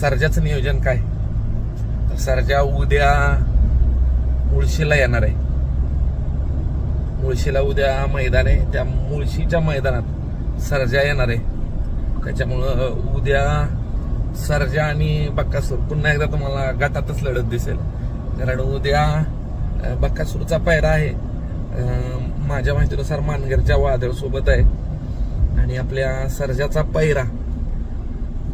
सर्जाचं नियोजन काय? तर सर्जा उद्या मुळशीला येणार आहे. मुळशीला उद्या मैदान आहे. त्या मुळशीच्या मैदानात सर्जा येणार आहे. त्याच्यामुळं उद्या सर्जा आणि बक्कासूर पुन्हा एकदा तुम्हाला गटातच लढत दिसेल. कारण उद्या बक्कासूरचा पायरा आहे. माझ्या माहितीनुसार मानगरच्या वादळ सोबत आहे. आणि आपल्या सर्जाचा पैरा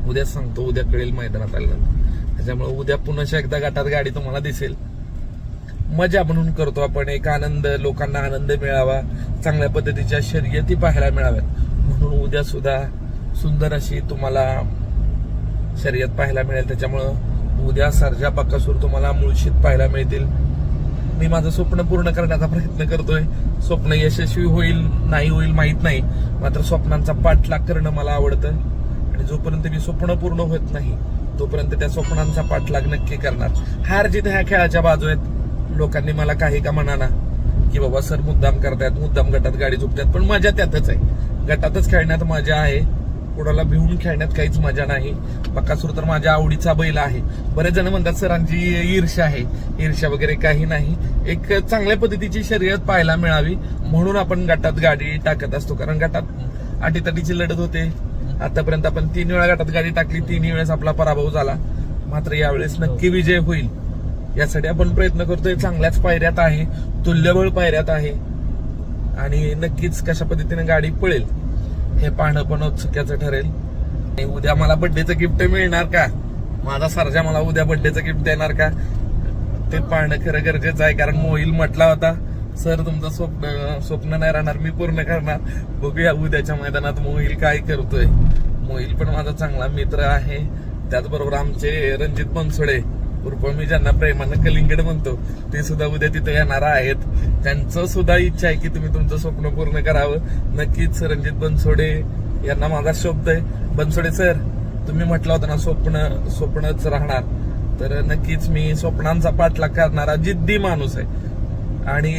उद्या सांगतो उद्या कळेल मैदानात आल्यानंतर त्याच्यामुळे उद्या पुन्हा एकदा गटात गाडी तुम्हाला दिसेल. मजा म्हणून करतो आपण एक आनंद लोकांना आनंद मिळावा चांगल्या पद्धतीच्या शर्यती पाहायला मिळाव्यात. म्हणून उद्या सुद्धा सुंदर अशी तुम्हाला शर्यत पाहायला मिळेल. त्याच्यामुळं उद्या सर्जा बक्कासूर तुम्हाला मुळशीत पाहायला मिळतील. मी माझं स्वप्न पूर्ण करण्याचा प्रयत्न करतोय. स्वप्न यशस्वी होईल नाही होईल माहीत नाही. मात्र स्वप्नांचा पाठलाग करणं मला आवडतं. आणि जोपर्यंत मी स्वप्न पूर्ण होत नाही तोपर्यंत त्या स्वप्नांचा पाठलाग नक्की करणार. हार जिथे ह्या खेळाच्या बाजू आहेत लोकांनी मला काही का म्हणा की बाबा सर मुद्दाम करतायत मुद्दाम गटात गाडी झोपतात पण मजा त्यातच आहे. गटातच खेळण्यात मजा आहे कोणाला भिवून खेळण्यात काहीच मजा नाही. बकासूर तर माझ्या आवडीचा बैल आहे. बरेच जण म्हणतात सरांची ईर्ष्या आहे. ईर्ष्या वगैरे काही नाही. एक चांगल्या पद्धतीची शर्यत पाहायला मिळावी म्हणून आपण गटात गाडी टाकत असतो. कारण गटात अटीतटीची लढत होते. आतापर्यंत आपण तीन वेळा गटात गाडी टाकली तीन वेळेस आपला पराभव झाला. मात्र यावेळेस नक्की विजय होईल यासाठी आपण प्रयत्न करतोय. चांगल्याच पायऱ्यात आहे तुल्यबळ पायऱ्यात आहे. आणि नक्कीच कशा पद्धतीने गाडी पळेल हे पाहणं पण औत्सुक्याचं ठरेल. आणि उद्या मला बड्डेचं गिफ्ट मिळणार का? माझा सरजा मला उद्या बड्डेचं गिफ्ट देणार का? ते पाहणं खरं गरजेचं आहे कारण मोहिल म्हटला होता सर तुमचं स्वप्न स्वप्न नाही राहणार मी पूर्ण करणार. बघूया उद्याच्या मैदानात मोहिल काय करतोय. मोहिल पण माझा चांगला मित्र आहे. त्याचबरोबर आमचे रणजित बनसोडे उर्फ मी ज्यांना प्रेमानं कलिंगड म्हणतो ते सुद्धा उद्या तिथे येणार आहेत. त्यांचं सुद्धा इच्छा आहे की तुम्ही तुमचं स्वप्न पूर्ण करावं. नक्कीच रणजित बनसोडे यांना माझा शब्द आहे. बनसोडे सर तुम्ही म्हटलं होतं ना स्वप्न स्वप्नच राहणार. तर नक्कीच मी स्वप्नांचा पाठलाग करणारा जिद्दी माणूस आहे. आणि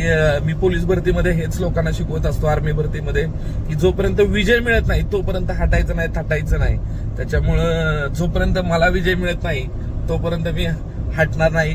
मी पोलीस भरतीमध्ये हेच लोकांना शिकवत असतो आर्मी भरतीमध्ये की जोपर्यंत विजय मिळत नाही तोपर्यंत हटायचं नाही थाटायचं नाही. त्याच्यामुळं जोपर्यंत मला विजय मिळत नाही तोपर्यंत मी हटणार नाही.